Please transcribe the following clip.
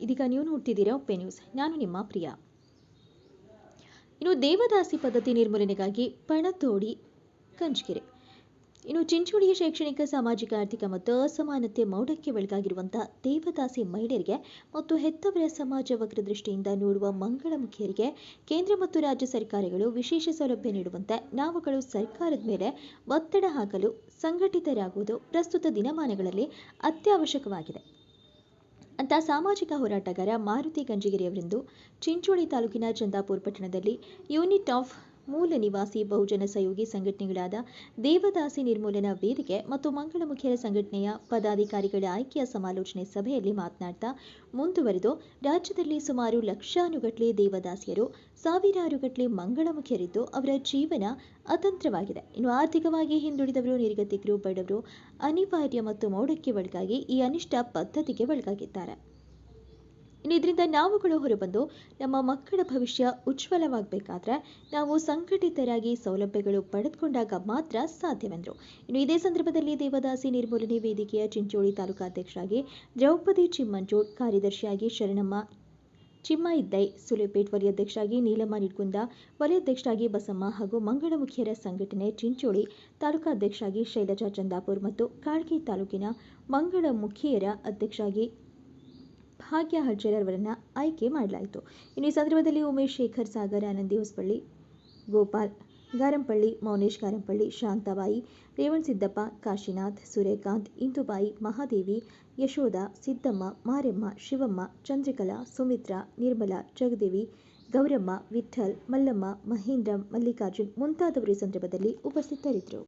ಇದೀಗ ನೀವು ನೋಡ್ತಿದ್ದೀರಾ ಒಪ್ಪೆ ನ್ಯೂಸ್. ನಾನು ನಿಮ್ಮ ಪ್ರಿಯ. ಇನ್ನು ದೇವದಾಸಿ ಪದ್ಧತಿ ನಿರ್ಮೂಲನೆಗಾಗಿ ಪಣತೋಡಿ ಕಂಚಗೆರೆ ಇನ್ನು ಚಿಂಚೋಳಿಯ ಶೈಕ್ಷಣಿಕ, ಸಾಮಾಜಿಕ, ಆರ್ಥಿಕ ಮತ್ತು ಅಸಮಾನತೆ ಮೌಢಕ್ಕೆ ಒಳಗಾಗಿರುವಂತಹ ದೇವದಾಸಿ ಮಹಿಳೆಯರಿಗೆ ಮತ್ತು ಹೆತ್ತವರ ಸಮಾಜ ವಕ್ರದೃಷ್ಟಿಯಿಂದ ನೋಡುವ ಮಂಗಳಮುಖಿಯರಿಗೆ ಕೇಂದ್ರ ಮತ್ತು ರಾಜ್ಯ ಸರ್ಕಾರಗಳು ವಿಶೇಷ ಸೌಲಭ್ಯ ನೀಡುವಂತೆ ನಾವುಗಳು ಸರ್ಕಾರದ ಮೇಲೆ ಒತ್ತಡ ಹಾಕಲು ಸಂಘಟಿತರಾಗುವುದು ಪ್ರಸ್ತುತ ದಿನಮಾನಗಳಲ್ಲಿ ಅತ್ಯವಶ್ಯಕವಾಗಿದೆ. ಅಂತ ಸಾಮಾಜಿಕ ಹೋರಾಟಗಾರ ಮಾರುತಿ ಗಂಜಿಗಿರಿಯವರಿಂದು ಚಿಂಚೋಳಿ ತಾಲೂಕಿನ ಚಂದಾಪುರ ಪಟ್ಟಣದಲ್ಲಿ ಯೂನಿಟ್ ಆಫ್ ಮೂಲ ನಿವಾಸಿ ಬಹುಜನ ಸಹಯೋಗಿ ಸಂಘಟನೆಗಳಾದ ದೇವದಾಸಿ ನಿರ್ಮೂಲನಾ ವೇದಿಕೆ ಮತ್ತು ಮಂಗಳಮುಖಿಯರ ಸಂಘಟನೆಯ ಪದಾಧಿಕಾರಿಗಳ ಆಯ್ಕೆಯ ಸಮಾಲೋಚನೆ ಸಭೆಯಲ್ಲಿ ಮಾತನಾಡ್ತಾ ಮುಂದುವರೆದು ರಾಜ್ಯದಲ್ಲಿ ಸುಮಾರು ಲಕ್ಷಾನುಗಟ್ಟಲೆ ದೇವದಾಸಿಯರು, ಸಾವಿರಾರು ಗಟ್ಟಲೆ ಮಂಗಳಮುಖಿಯರಿದ್ದು ಅವರ ಜೀವನ ಅತಂತ್ರವಾಗಿದೆ. ಇನ್ನು ಆರ್ಥಿಕವಾಗಿ ಹಿಂದುಳಿದವರು, ನಿರ್ಗತಿಕರು, ಬಡವರು ಅನಿವಾರ್ಯ ಮತ್ತು ಮೌಢಕ್ಕೆ ಒಳಗಾಗಿ ಈ ಅನಿಷ್ಟ ಪದ್ಧತಿಗೆ ಒಳಗಾಗಿದ್ದಾರೆ. ಇನ್ನು ಇದರಿಂದ ನಾವುಗಳು ಹೊರಬಂದು ನಮ್ಮ ಮಕ್ಕಳ ಭವಿಷ್ಯ ಉಜ್ವಲವಾಗಬೇಕಾದ್ರೆ ನಾವು ಸಂಘಟಿತರಾಗಿ ಸೌಲಭ್ಯಗಳು ಪಡೆದುಕೊಂಡಾಗ ಮಾತ್ರ ಸಾಧ್ಯವೆಂದರು. ಇನ್ನು ಇದೇ ಸಂದರ್ಭದಲ್ಲಿ ದೇವದಾಸಿ ನಿರ್ಮೂಲನೆ ವೇದಿಕೆಯ ಚಿಂಚೋಳಿ ತಾಲೂಕಾಧ್ಯಕ್ಷರಾಗಿ ದ್ರೌಪದಿ ಚಿಮ್ಮಂಜೋಡ್ ಕಾರ್ಯದರ್ಶಿಯಾಗಿ ಶರಣಮ್ಮ ಚಿಮ್ಮ ಇದ್ದೈ ಸುಲೇಪೇಟ್ ವಲಯಾಧ್ಯಕ್ಷರಾಗಿ ನೀಲಮ್ಮ ನಿಡ್ಗುಂದ ವಲಯಾಧ್ಯಕ್ಷರಾಗಿ ಬಸಮ್ಮ ಹಾಗೂ ಮಂಗಳಮುಖಿಯರ ಸಂಘಟನೆ ಚಿಂಚೋಳಿ ತಾಲೂಕಾಧ್ಯಕ್ಷರಾಗಿ ಶೈಲಜಾ ಚಂದಾಪುರ್ ಮತ್ತು ಕಾಳ್ಗಿ ತಾಲೂಕಿನ ಮಂಗಳಮುಖಿಯರ ಅಧ್ಯಕ್ಷರಾಗಿ ಭಾಗ್ಯ ಅವರನ್ನು ಆಯ್ಕೆ ಮಾಡಲಾಯಿತು. ಇನ್ನು ಈ ಸಂದರ್ಭದಲ್ಲಿ ಉಮೇಶ್ ಶೇಖರ್ ಸಾಗರ್, ಆನಂದಿ ಹೊಸಪಳ್ಳಿ, ಗೋಪಾಲ್ ಗಾರಂಪಳ್ಳಿ, ಮೌನೇಶ್ ಗಾರಂಪಳ್ಳಿ, ಶಾಂತಾಬಾಯಿ ರೇವಣ್ ಸಿದ್ದಪ್ಪ, ಕಾಶಿನಾಥ್, ಸೂರ್ಯಕಾಂತ್, ಇಂದುಬಾಯಿ, ಮಹಾದೇವಿ, ಯಶೋಧ, ಸಿದ್ದಮ್ಮ, ಮಾರೆಮ್ಮ, ಶಿವಮ್ಮ, ಚಂದ್ರಕಲಾ, ಸುಮಿತ್ರಾ, ನಿರ್ಮಲಾ, ಜಗದೇವಿ, ಗೌರಮ್ಮ, ವಿಠ್ಠಲ್, ಮಲ್ಲಮ್ಮ, ಮಹೇಂದ್ರ, ಮಲ್ಲಿಕಾರ್ಜುನ್ ಮುಂತಾದವರು ಈ ಸಂದರ್ಭದಲ್ಲಿ ಉಪಸ್ಥಿತರಿದ್ದರು.